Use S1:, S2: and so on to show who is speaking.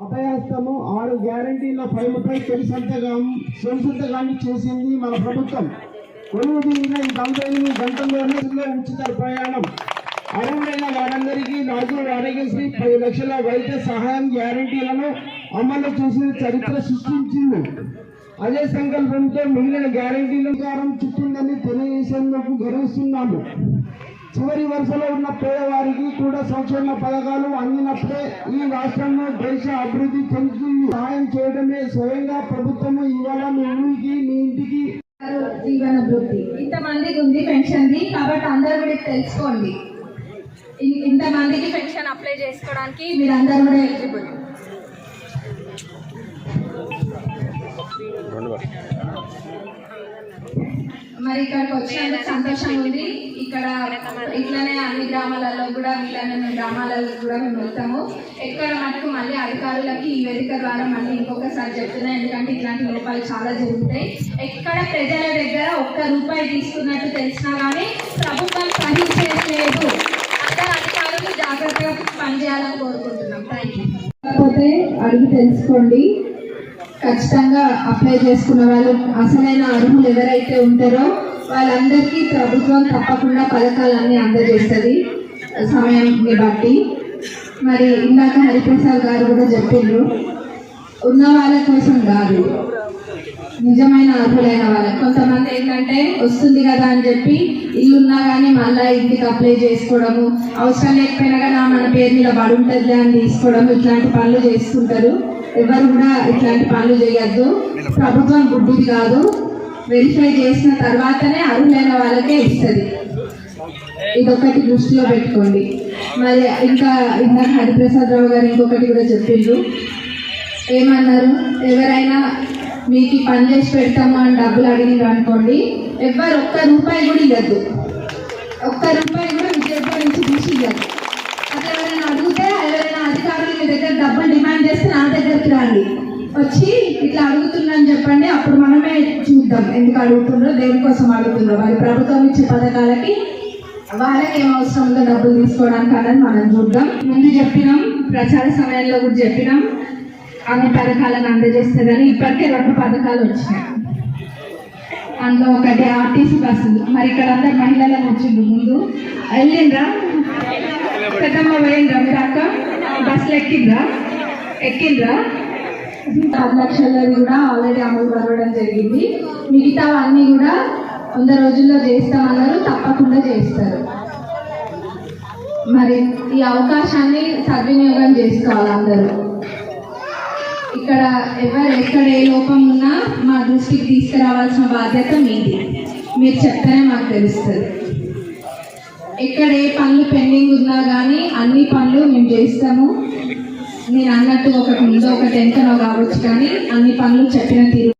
S1: అభయాస్తము ఆరు గ్యారంటీల పైలపై తొలి సంతకం సంతకాన్ని చేసింది మన ప్రభుత్వం. కొలువు ఈ నలభై ఎనిమిది గంటల్లోనే ఉచిత ప్రయాణం. అర్హులైన వారందరికీ నాలుగు ఆరోగ్యశ్రీ పది లక్షల వైద్య సహాయం గ్యారంటీలను అమలు చేసిన చరిత్ర సృష్టించింది. అదే సంకల్పంతో మిగిలిన గ్యారంటీల కారం చుట్టిందని తెలియజేసేందుకు గర్విస్తున్నాము. చివరి వరుసలో ఉన్న పేదవారికి కూడా సంక్షేమ పథకాలు అందినప్పుడే ఈ రాష్ట్రంలో దేశ అభివృద్ధి చెందుతుంది. సహాయం చేయడమే స్వయంగా ప్రభుత్వము ఇవాళ మీ ఊరికి మీ ఇంటికి.
S2: జీవన వృత్తి ఇంతమందికి ఉంది పెన్షన్ ది కాబట్టి అందరూ కూడా ఇది తెలుసుకోండి. ఇ- ఇంతమందికి పెన్షన్ అప్లై చేసుకోవడానికి మీరు అందరూ కూడా ఎలిజిబుల్. మరి ఇక్కడికి వచ్చినందుకు సంతోషం ఉంది. ఇక్కడ ఇట్లనే అన్ని గ్రామాలలో కూడా ఇట్లానే గ్రామాలలో కూడా మేము వెళ్తాము. ఎక్కడ మటుకు మళ్ళీ అధికారులకి ఈ వేదిక ద్వారా మళ్ళీ ఇంకొకసారి చెప్తున్నా ఎందుకంటే ఇట్లాంటి లోపాలు చాలా జరుగుతాయి. ఎక్కడ ప్రజల దగ్గర ఒక్క రూపాయి తీసుకున్నట్టు తెలిసినా కానీ ప్రభుత్వం పని లేదు అందరు అధికారులు జాగ్రత్తగా పనిచేయాలని కోరుకుంటున్నాం. థ్యాంక్ యూ కాకపోతే అడిగి తెలుసుకోండి. ఖచ్చితంగా అప్లై చేసుకున్న వాళ్ళు అసలైన అర్హులు ఎవరైతే ఉంటారో వాళ్ళందరికీ ప్రభుత్వం తప్పకుండా పథకాలన్నీ అందజేస్తుంది. సమయాన్ని బట్టి. మరి ఇందాక హరిప్రసాద్ గారు కూడా చెప్పిండ్రు. ఉన్న వాళ్ళ కోసం కాదు. నిజమైన అర్హులైన వాళ్ళకి కొంతమంది ఏంటంటే వస్తుంది కదా అని చెప్పి ఇల్లు ఉన్నా కానీ మళ్ళీ ఇంటికి అప్లై చేసుకోవడము అవసరం లేకపోయినా కానీ మన పేరు మీద పడుంటుంది అని తీసుకోవడం ఇట్లాంటి పనులు చేస్తుంటారు. ఎవరు కూడా ఇట్లాంటి పనులు చేయొద్దు. ప్రభుత్వం గుడ్డిది కాదు. వెరిఫై చేసిన తర్వాతనే అర్హులైన వాళ్ళకే ఇస్తుంది. ఇదొకటి దృష్టిలో పెట్టుకోండి. మరి ఇంకా ఇందాక హరిప్రసాద్ రావు గారు ఇంకొకటి కూడా చెప్పిండ్రు. ఏమన్నారు? ఎవరైనా మీకు పని చేసి పెడతాము అని డబ్బులు అడిగినారు అనుకోండి ఎవరు ఒక్క రూపాయి కూడా ఇవ్వద్దు ఒక్క రూపాయి కూడా విద్యార్థుల నుంచి తీసి ఇవ్వద్దు అట్లా ఎవరైనా అడిగితే ఎవరైనా అధికారులు మీ దగ్గర డబ్బులు డిమాండ్ చేస్తే నా దగ్గరికి రండి. వచ్చి ఇట్లా అడుగుతుందని చెప్పండి అప్పుడు మనమే చూద్దాం ఎందుకు అడుగుతుండ్రో దేనికోసం అడుగుతుండ్రో మరి ప్రభుత్వం ఇచ్చే పథకాలకి వాళ్ళకి ఏం అవసరం ఉందో డబ్బులు తీసుకోవడానికి అనేది మనం చూద్దాం. ముందు చెప్పినాం ప్రచార సమయంలో కూడా చెప్పినాం. అన్ని పథకాలను అందజేస్తుందని ఇప్పటికే రెండు పథకాలు వచ్చినాయి. అందులో ఒకటి ఆర్టీసీ బస్సులు మరి ఇక్కడ అందరు మహిళలను వచ్చిండ్రు ముందు. వెళ్ళిండ్రా? పెద్దమ్మ పోయిండ్రా మీరు అక్క? బస్సులు ఎక్కిండ్రా? ఎక్కిండ్రా? పది లక్షలది కూడా ఆల్రెడీ అమలు పరవడం జరిగింది. మిగతా అన్నీ కూడా వంద రోజుల్లో చేస్తామన్నారు తప్పకుండా చేస్తారు. మరి ఈ అవకాశాన్ని సద్వినియోగం చేసుకోవాలి అందరూ. ఇక్కడ ఎవరు ఎక్కడ ఏ లోపం ఉన్నా మా దృష్టికి తీసుకురావాల్సిన బాధ్యత మీది. మీరు చెప్తేనే మాకు తెలుస్తుంది. ఎక్కడ ఏ పనులు పెండింగ్ ఉన్నా కానీ అన్ని పనులు మేము చేస్తాము. నేను అన్నట్టు ఒకటి ముందు ఒక టెన్త్ కావచ్చు కానీ అన్ని పనులు చెప్పిన తీరు